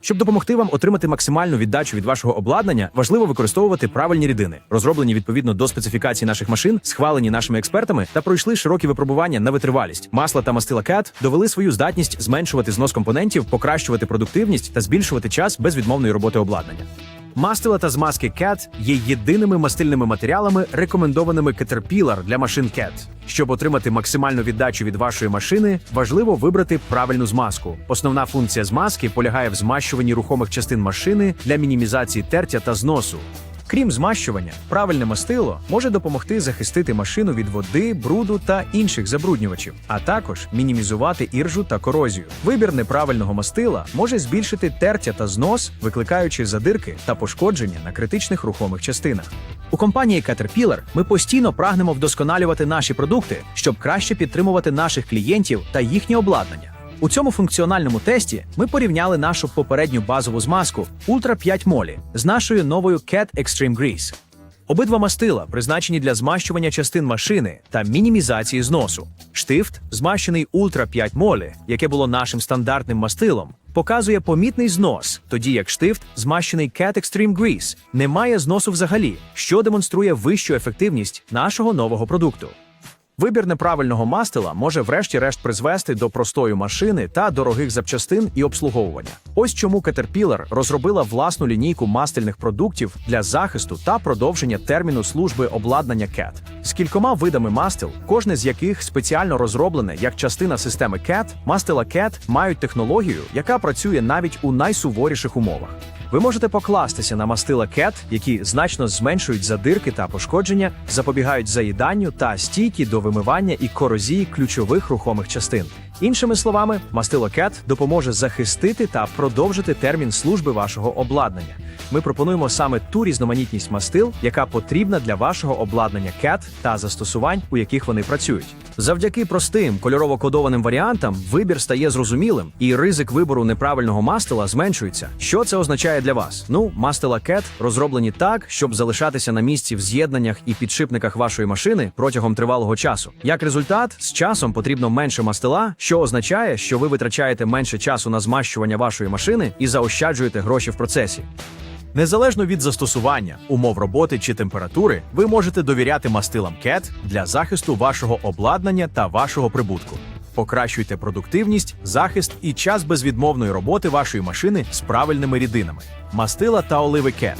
Щоб допомогти вам отримати максимальну віддачу від вашого обладнання, важливо використовувати правильні рідини, розроблені відповідно до специфікацій наших машин, схвалені нашими експертами та пройшли широкі випробування на витривалість. Масла та мастила CAT довели свою здатність зменшувати знос компонентів, покращувати продуктивність та збільшувати час безвідмовної роботи обладнання. Мастила та змазки CAT є єдиними мастильними матеріалами, рекомендованими Caterpillar для машин CAT. Щоб отримати максимальну віддачу від вашої машини, важливо вибрати правильну змазку. Основна функція змазки полягає в змащуванні рухомих частин машини для мінімізації тертя та зносу. Крім змащування, правильне мастило може допомогти захистити машину від води, бруду та інших забруднювачів, а також мінімізувати іржу та корозію. Вибір неправильного мастила може збільшити тертя та знос, викликаючи задирки та пошкодження на критичних рухомих частинах. У компанії Caterpillar ми постійно прагнемо вдосконалювати наші продукти, щоб краще підтримувати наших клієнтів та їхнє обладнання. У цьому функціональному тесті ми порівняли нашу попередню базову змазку Ultra 5 Moly з нашою новою CAT Extreme Grease. Обидва мастила призначені для змащування частин машини та мінімізації зносу. Штифт, змащений Ultra 5 Moly, яке було нашим стандартним мастилом, показує помітний знос, тоді як штифт, змащений CAT Extreme Grease, не має зносу взагалі, що демонструє вищу ефективність нашого нового продукту. Вибір неправильного мастила може врешті-решт призвести до простою машини та дорогих запчастин і обслуговування. Ось чому Caterpillar розробила власну лінійку мастильних продуктів для захисту та продовження терміну служби обладнання CAT. з кількома видами мастил, кожне з яких спеціально розроблене як частина системи CAT, мастила CAT мають технологію, яка працює навіть у найсуворіших умовах. Ви можете покластися на мастила CAT, які значно зменшують задирки та пошкодження, запобігають заїданню та стійкі до вимивання і корозії ключових рухомих частин. Іншими словами, мастило CAT допоможе захистити та продовжити термін служби вашого обладнання. Ми пропонуємо саме ту різноманітність мастил, яка потрібна для вашого обладнання CAT та застосувань, у яких вони працюють. Завдяки простим кольорово кодованим варіантам вибір стає зрозумілим, і ризик вибору неправильного мастила зменшується. Що це означає для вас? Ну, мастила CAT розроблені так, щоб залишатися на місці в з'єднаннях і підшипниках вашої машини протягом тривалого часу. Як результат, з часом потрібно менше мастила, що означає, що ви витрачаєте менше часу на змащування вашої машини і заощаджуєте гроші в процесі. Незалежно від застосування, умов роботи чи температури, ви можете довіряти мастилам CAT для захисту вашого обладнання та вашого прибутку. Покращуйте продуктивність, захист і час безвідмовної роботи вашої машини з правильними рідинами. Мастила та оливи CAT